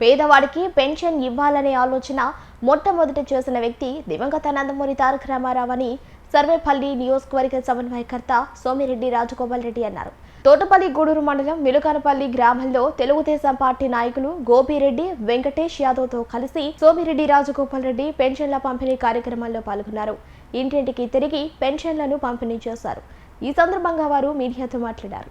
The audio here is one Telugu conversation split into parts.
పేదవాడికి పెన్షన్ ఇవ్వాలనే ఆలోచన మొట్టమొదట చేసిన వ్యక్తి దివంగత నందమూరి తారక రామారావు అని సర్వేపల్లి నియోజకవర్గ సమన్వయకర్త సోమిరెడ్డి రాజగోపాల్ రెడ్డి అన్నారు. తోటపల్లి గూడూరు మండలం మిలుకనపల్లి గ్రామంలో తెలుగుదేశం పార్టీ నాయకులు గోపిరెడ్డి వెంకటేష్ యాదవ్తో కలిసి సోమిరెడ్డి రాజగోపాల్ రెడ్డి పెన్షన్ల పంపిణీ కార్యక్రమంలో పాల్గొన్నారు. ఇంటింటికి తిరిగి పెన్షన్లను పంపిణీ చేశారు. ఈ సందర్భంగా వారు మీడియాతో మాట్లాడారు.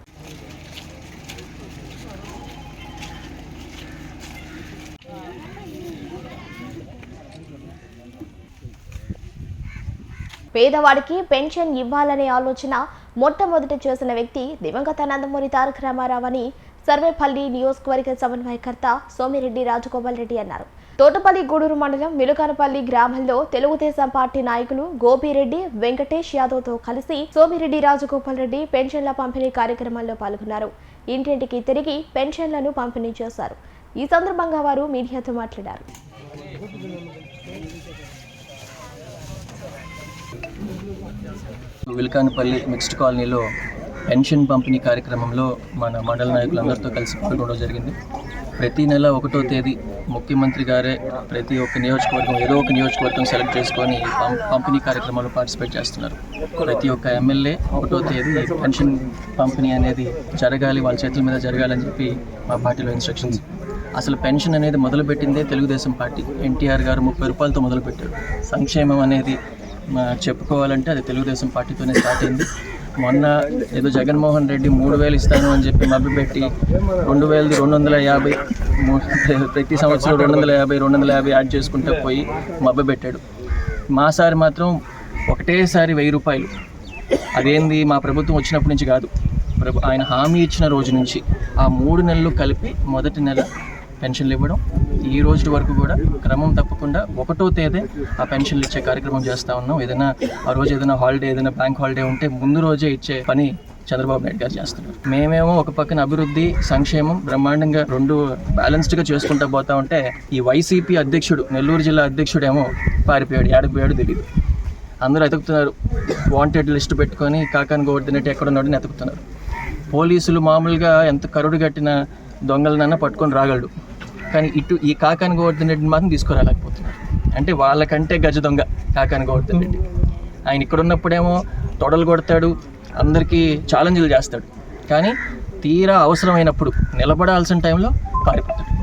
పేదవాడికి పెన్షన్ ఇవ్వాలనే ఆలోచన మొట్టమొదట చేసిన వ్యక్తి దివంగత నందమూరి తారక రామారావు అని సర్వేపల్లి నియోజకవర్గ సమన్వయకర్త సోమిరెడ్డి రాజగోపాల్ రెడ్డి అన్నారు. తోటపల్లి గూడూరు మండలం విలుకనపల్లి గ్రామంలో తెలుగుదేశం పార్టీ నాయకులు గోపిరెడ్డి వెంకటేష్ యాదవ్తో కలిసి సోమిరెడ్డి రాజగోపాల్ రెడ్డి పెన్షన్ల పంపిణీ కార్యక్రమంలో పాల్గొన్నారు. ఇంటింటికి తిరిగి పెన్షన్లను పంపిణీ చేశారు. ఈ సందర్భంగా వారు మీడియాతో మాట్లాడారు. విల్కానపల్లి మిక్స్డ్ కాలనీలో పెన్షన్ పంపిణీ కార్యక్రమంలో మన మండల నాయకులందరితో కలిసి పాల్గొనడం జరిగింది. ప్రతి నెల ఒకటో తేదీ ముఖ్యమంత్రి గారే ప్రతి ఒక్క నియోజకవర్గం ఏదో ఒక నియోజకవర్గం సెలెక్ట్ చేసుకొని పంపిణీ కార్యక్రమంలో పార్టిసిపేట్ చేస్తున్నారు. ప్రతి ఒక్క ఎమ్మెల్యే ఒకటో తేదీ పెన్షన్ పంపిణీ అనేది జరగాలి వాళ్ళ చేతుల మీద జరగాలని చెప్పి మా పార్టీలో ఇన్స్ట్రక్షన్స్ అసలు పెన్షన్ అనేది మొదలుపెట్టిందే తెలుగుదేశం పార్టీ. ఎన్టీఆర్ గారు ముప్పై రూపాయలతో మొదలుపెట్టారు. సంక్షేమం అనేది చెప్పుకోవాలంటే అది తెలుగుదేశం పార్టీతోనే స్టార్ట్ అయింది. మొన్న ఏదో జగన్మోహన్ రెడ్డి మూడు వేలు ఇస్తాను అని చెప్పి మభ్యపెట్టి రెండు వేలది రెండు వందల యాభై ప్రతి సంవత్సరం రెండు వందల యాభై రెండు వందల యాభై యాడ్ చేసుకుంటూ పోయి మభ్యపెట్టాడు మాసారి మాత్రం ఒకటేసారి వెయ్యి రూపాయలు. అదేంది మా ప్రభుత్వం వచ్చినప్పటి నుంచి కాదు. ప్రభు ఆయన హామీ ఇచ్చిన రోజు నుంచి ఆ మూడు నెలలు కలిపి మొదటి నెల పెన్షన్లు ఇవ్వడం ఈ రోజు వరకు కూడా క్రమం తప్పకుండా ఒకటో తేదీ ఆ పెన్షన్లు ఇచ్చే కార్యక్రమం చేస్తూ ఉన్నాం. ఏదైనా ఆ రోజు ఏదైనా హాలిడే ఏదైనా బ్యాంక్ హాలిడే ఉంటే ముందు రోజే ఇచ్చే పని చంద్రబాబు నాయుడు గారు చేస్తున్నారు. మేమేమో ఒక పక్కన అభివృద్ధి సంక్షేమం బ్రహ్మాండంగా రెండు బ్యాలెన్స్డ్గా చేసుకుంటూ పోతా ఉంటే ఈ వైసీపీ అధ్యక్షుడు నెల్లూరు జిల్లా అధ్యక్షుడేమో పారిపోయాడు. ఏడపోయాడు తెలియదు అందరూ ఎతుకుతున్నారు. వాంటెడ్ లిస్ట్ పెట్టుకొని కాకాని గోవర్ధనెట్టి ఎక్కడ ఉన్నాడని ఎతుకుతున్నారు. పోలీసులు మామూలుగా ఎంత కరుడు కట్టిన దొంగలనన్నా పట్టుకొని రాగలడు. కానీ ఇటు ఈ కాకాని గోవర్ధన్ రెడ్డిని మాత్రం తీసుకురాలేకపోతున్నారు. అంటే వాళ్ళకంటే గజ దొంగ కాకాని గోవర్ధన్ రెడ్డి. ఆయన ఇక్కడ ఉన్నప్పుడేమో తొడలు కొడతాడు అందరికీ ఛాలెంజ్లు చేస్తాడు. కానీ తీరా అవసరమైనప్పుడు నిలబడాల్సిన టైంలో పారిపోతాడు.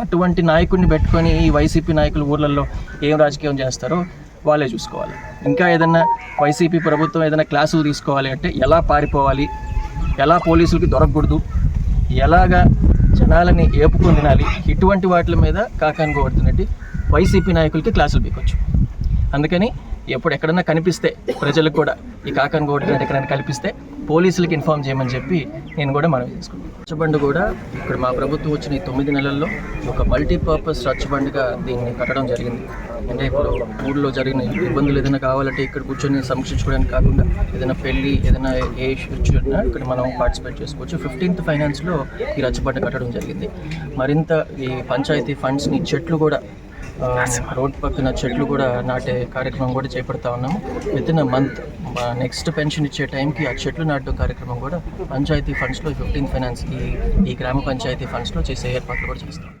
అటువంటి నాయకుడిని పెట్టుకొని ఈ వైసీపీ నాయకులు ఊర్లలో ఏం రాజకీయం చేస్తారో వాళ్ళే చూసుకోవాలి. ఇంకా ఏదన్నా వైసీపీ ప్రభుత్వం ఏదైనా క్లాసులు తీసుకోవాలి అంటే ఎలా పారిపోవాలి? ఎలా పోలీసులకి దొరకకూడదు? ఎలాగా జనాలని ఏపుకొని తినాలి. ఇటువంటి వాటి మీద కాకాని గోవర్ధనరెడ్డి వైసీపీ నాయకులకి క్లాసులు పీకొచ్చు. అందుకని ఎప్పుడు ఎక్కడన్నా కనిపిస్తే ప్రజలకు కూడా ఈ కాకాని గోవర్ధనరెడ్డి ఎక్కడైనా కల్పిస్తే పోలీసులకి ఇన్ఫామ్ చేయమని చెప్పి నేను కూడా మనవి చేసుకున్నాను రచ్చబండ కూడా ఇక్కడ మా ప్రభుత్వం వచ్చిన ఈ తొమ్మిది నెలల్లో ఒక మల్టీపర్పస్ రచ్చబండగా దీన్ని కట్టడం జరిగింది. అంటే ఇప్పుడు ఊళ్ళో జరిగిన ఇబ్బందులు ఏదైనా కావాలంటే ఇక్కడ కూర్చొని సమీక్షించుకోవడానికి కాకుండా ఏదైనా పెళ్ళి ఏదైనా ఏ ఇష్యూ వచ్చినా ఇక్కడ మనం పార్టిసిపేట్ చేసుకోవచ్చు. ఫిఫ్టీన్త్ ఫైనాన్స్లో ఈ రచ్చబండ కట్టడం జరిగింది. మరింత ఈ పంచాయతీ ఫండ్స్ని చెట్లు కూడా రోడ్ పక్కన చెట్లు కూడా నాటే కార్యక్రమం కూడా చేపడతా ఉన్నాము. With in month next pension ఇచ్చే టైంకి ఆ చెట్లు నాటు కార్యక్రమం కూడా పంచాయతీ ఫండ్స్లో ఫిఫ్టీన్ ఫైనాన్స్ ఈ ఈ గ్రామ పంచాయతీ ఫండ్స్లో చేసే ఏర్పాట్లు కూడా చేస్తాం.